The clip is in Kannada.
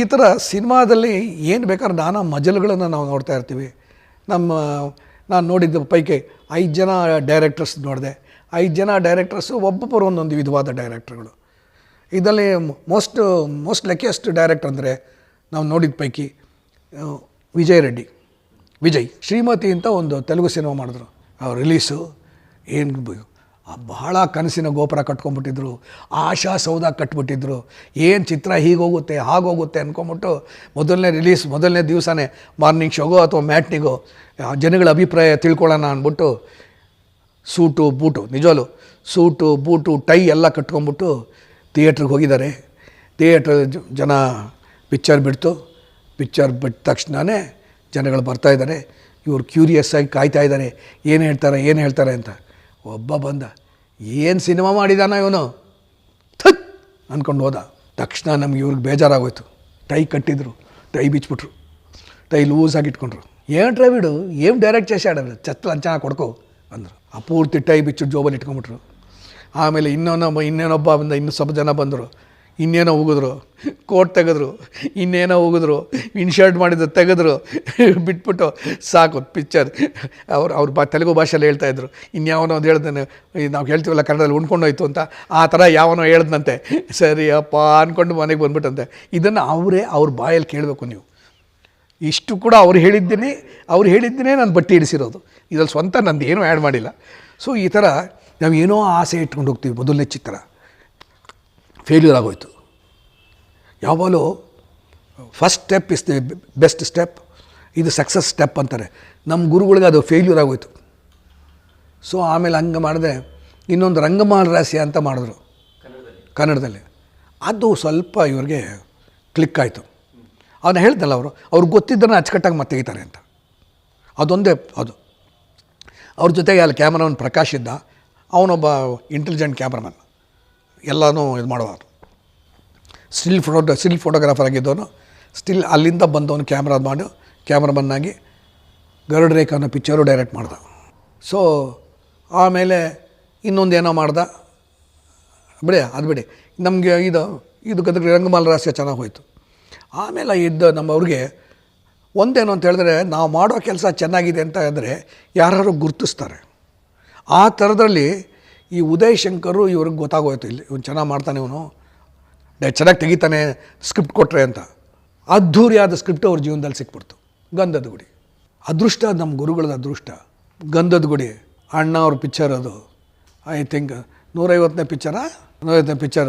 ಈ ಥರ ಸಿನಿಮಾದಲ್ಲಿ ಏನು ಬೇಕಾದ್ರೆ ನಾನಾ ಮಜಲುಗಳನ್ನು ನಾವು ನೋಡ್ತಾ ಇರ್ತೀವಿ. ನಮ್ಮ, ನಾನು ನೋಡಿದ್ದ ಪೈಕಿ ಐದು ಜನ ಡೈರೆಕ್ಟರ್ಸ್ ನೋಡಿದೆ. ಐದು ಜನ ಡೈರೆಕ್ಟರ್ಸು ಒಬ್ಬೊಬ್ಬರು ಒಂದೊಂದು ವಿಧವಾದ ಡೈರೆಕ್ಟರ್ಗಳು ಇದರಲ್ಲಿ ಮೋಸ್ಟ್ ಮೋಸ್ಟ್ ಲಕ್ಕಿಯಸ್ಟ್ ಡೈರೆಕ್ಟರ್ ಅಂದರೆ ನಾವು ನೋಡಿದ ಪೈಕಿ ವಿಜಯ್ ರೆಡ್ಡಿ. ವಿಜಯ್ ಶ್ರೀಮತಿ ಅಂತ ಒಂದು ತೆಲುಗು ಸಿನಿಮಾ ಮಾಡಿದ್ರು. ಅವ್ರ ರಿಲೀಸು ಏನು ಬಹಳ ಕನಸಿನ ಗೋಪುರ ಕಟ್ಕೊಂಡ್ಬಿಟ್ಟಿದ್ರು, ಆಶಾ ಸೌಧ ಕಟ್ಬಿಟ್ಟಿದ್ರು. ಏನು ಚಿತ್ರ ಹೀಗೋಗುತ್ತೆ, ಹಾಗೋಗುತ್ತೆ ಅಂದ್ಕೊಂಬಿಟ್ಟು ಮೊದಲನೇ ರಿಲೀಸ್ ಮೊದಲನೇ ದಿವಸನೇ ಮಾರ್ನಿಂಗ್ ಶೋಗೋ ಅಥವಾ ಮ್ಯಾಟ್ನಿಗೋ ಜನಗಳ ಅಭಿಪ್ರಾಯ ತಿಳ್ಕೊಳ್ಳೋಣ ಅಂದ್ಬಿಟ್ಟು ಸೂಟು, ಬೂಟು ನಿಜವಲು ಸೂಟು, ಬೂಟು, ಟೈ ಎಲ್ಲ ಕಟ್ಕೊಂಡ್ಬಿಟ್ಟು ಥಿಯೇಟ್ರಿಗೆ ಹೋಗಿದ್ದಾರೆ. ಥಿಯೇಟ್ರ್ ಜನ ಪಿಕ್ಚರ್ ಬಿಡ್ತು. ಪಿಕ್ಚರ್ ಬಿಟ್ಟ ತಕ್ಷಣವೇ ಜನಗಳು ಬರ್ತಾ ಇವರು ಇವ್ರು ಕ್ಯೂರಿಯಸ್ ಆಗಿ ಕಾಯ್ತಾ ಇದ್ದಾರೆ. ಏನು ಹೇಳ್ತಾರೆ ಏನು ಹೇಳ್ತಾರೆ ಅಂತ. ಒಬ್ಬ ಬಂದ, ಏನು ಸಿನಿಮಾ ಮಾಡಿದಾನ ಇವನು? ಥತ್ ಅಂದ್ಕೊಂಡು ಹೋದ. ತಕ್ಷಣ ನಮ್ಗೆ ಇವ್ರಿಗೆ ಬೇಜಾರಾಗೋಯ್ತು. ಟೈ ಕಟ್ಟಿದ್ರು, ಟೈ ಬಿಚ್ಚಿಬಿಟ್ರು ಟೈ ಲೂಸಾಗಿ ಇಟ್ಕೊಂಡ್ರು. ಏನು ಡ್ರೈವಿಡು ಏನು ಡೈರೆಕ್ಟ್ ಚೇಸಾಡ ಚತ್ ಲಂಚನ ಕೊಡ್ಕೊ, ಅಂದರು. ಆ ಪೂರ್ತಿ ಟೈ ಬಿಚ್ಚು ಜೋಬಲ್ಲಿ ಇಟ್ಕೊಂಬಿಟ್ರು ಆಮೇಲೆ ಇನ್ನೊಂದು ಇನ್ನೇನೊಬ್ಬ ಬಂದ, ಇನ್ನು ಸ್ವಲ್ಪ ಜನ ಬಂದರು. ಇನ್ನೇನೋ ಹೋಗಿದ್ರು ಕೋಟ್ ತೆಗೆದ್ರು, ಇನ್ನೇನೋ ಹೋಗಿದ್ರು ಇನ್ಶರ್ಟ್ ಮಾಡಿದ್ದು ತೆಗೆದ್ರು, ಬಿಟ್ಬಿಟ್ಟು ಸಾಕು, ಪಿಕ್ಚರ್. ಅವ್ರು, ಅವ್ರ ಬಾ, ತೆಲುಗು ಭಾಷೆಯಲ್ಲಿ ಹೇಳ್ತಾ ಇದ್ರು. ಇನ್ಯಾವನೋ ಒಂದು ಹೇಳ್ತಾನೆ ನಾವು ಹೇಳ್ತೀವಲ್ಲ ಕನ್ನಡದಲ್ಲಿ ಉಣ್ಕೊಂಡೋಯ್ತು ಅಂತ, ಆ ಥರ ಯಾವನೋ ಹೇಳ್ದಂತೆ ಸರಿ ಅಪ್ಪ ಅಂದ್ಕೊಂಡು ಮನೆಗೆ ಬಂದ್ಬಿಟ್ಟಂತೆ. ಇದನ್ನು ಅವರೇ ಅವ್ರ ಬಾಯಲ್ಲಿ ಕೇಳಬೇಕು ನೀವು. ಇಷ್ಟು ಕೂಡ ಅವ್ರು ಹೇಳಿದ್ದೀನಿ ಅವ್ರು ಹೇಳಿದ್ದೀನಿ ನಾನು ಬಟ್ಟೆ ಇಡಿಸಿರೋದು ಇದ್ರಲ್ಲಿ ಸ್ವಂತ ನಂದು ಏನೂ ಆ್ಯಡ್ ಮಾಡಿಲ್ಲ. ಸೊ ಈ ಥರ ನಾವು ಏನೋ ಆಸೆ ಇಟ್ಕೊಂಡು ಹೋಗ್ತೀವಿ, ಮೊದಲನೇ ಚಿತ್ರ. ಫೇಲ್ಯೂರ್ ಆಗೋಯ್ತು. ಯಾವಾಗಲೂ first step is the best step ಇದು ಸಕ್ಸಸ್ ಸ್ಟೆಪ್ ಅಂತಾರೆ. ನಮ್ಮ ಗುರುಗಳಿಗೆ ಅದು ಫೇಲ್ಯೂರ್ ಆಗೋಯ್ತು. ಸೊ ಆಮೇಲೆ ಹಂಗೆ ಮಾಡಿದೆ ಇನ್ನೊಂದು ರಂಗಮಾಲ ರಹಸ್ಯ ಅಂತ ಮಾಡಿದ್ರು. ಕನ್ನಡದಲ್ಲಿ. ಅದು ಸ್ವಲ್ಪ ಇವ್ರಿಗೆ ಕ್ಲಿಕ್ ಆಯಿತು. ಅವನ್ನ ಹೇಳ್ದಲ್ಲ ಅವರು, ಅವ್ರಿಗೆ ಗೊತ್ತಿದ್ದನ್ನು ಅಚ್ಚುಕಟ್ಟಾಗಿ ಮತ್ತೆ ತೆಗಿತಾರೆ ಅಂತ. ಅದೊಂದೇ ಅದು. ಅವ್ರ ಜೊತೆಗೆ ಅಲ್ಲಿ ಕ್ಯಾಮ್ರಾಮನ್ ಪ್ರಕಾಶ್ ಇದ್ದ. ಅವನೊಬ್ಬ ಇಂಟೆಲಿಜೆಂಟ್ ಕ್ಯಾಮ್ರಾಮನ್ ಎಲ್ಲನೂ ಇದು ಮಾಡೋರು ಸ್ಟಿಲ್ ಫೋಟೋ ಸ್ಟಿಲ್ ಫೋಟೋಗ್ರಾಫರ್ ಆಗಿದ್ದವನು. ಸ್ಟಿಲ್ ಅಲ್ಲಿಂದ ಬಂದವನು ಕ್ಯಾಮ್ರಾ ಮಾಡಿ ಕ್ಯಾಮ್ರಾಮನ್ ಆಗಿ ಗರುಡ್ ರೇಖಾ ಅನ್ನೋ ಪಿಕ್ಚರು ಡೈರೆಕ್ಟ್ ಮಾಡ್ದ. ಸೊ ಆಮೇಲೆ ಇನ್ನೊಂದು ಏನೋ ಮಾಡ್ದ. ಬಿಡಿ, ಅದು ಬಿಡಿ. ನಮಗೆ ಇದು ಇದು ಗದಗ ರಂಗಮಾಲ ರಹಸ್ಯ ಚೆನ್ನಾಗಿ ಹೋಯಿತು. ಆಮೇಲೆ ಇದ್ದ ನಮ್ಮವ್ರಿಗೆ ಒಂದೇನು ಅಂತ ಹೇಳಿದ್ರೆ, ನಾವು ಮಾಡೋ ಕೆಲಸ ಚೆನ್ನಾಗಿದೆ ಅಂತ ಅಂದರೆ ಯಾರು ಗುರುತಿಸ್ತಾರೆ. ಆ ಥರದ್ರಲ್ಲಿ ಈ ಉದಯ್ ಶಂಕರು ಇವ್ರಿಗೆ ಗೊತ್ತಾಗೋಯ್ತು ಇಲ್ಲಿ, ಇವ್ನು ಚೆನ್ನಾಗಿ ಮಾಡ್ತಾನೆ ಇವನು. ಚೆನ್ನಾಗಿ ತೆಗಿತಾನೆ ಸ್ಕ್ರಿಪ್ಟ್ ಕೊಟ್ಟರೆ ಅಂತ. ಅದ್ಧೂರಿಯಾದ ಸ್ಕ್ರಿಪ್ಟ್ ಅವ್ರ ಜೀವನದಲ್ಲಿ ಸಿಕ್ಬಿಡ್ತು. ಗಂಧದ ಗುಡಿ. ಅದೃಷ್ಟ ನಮ್ಮ ಗುರುಗಳದ ಅದೃಷ್ಟ. ಗಂಧದ ಗುಡಿ. ಅಣ್ಣ ಅವ್ರ ಪಿಕ್ಚರ್ ಅದು. ಐ ಥಿಂಕ್ ನೂರೈವತ್ತನೇ ಪಿಕ್ಚರಾ ನೂರೈವತ್ತನೇ ಪಿಕ್ಚರ್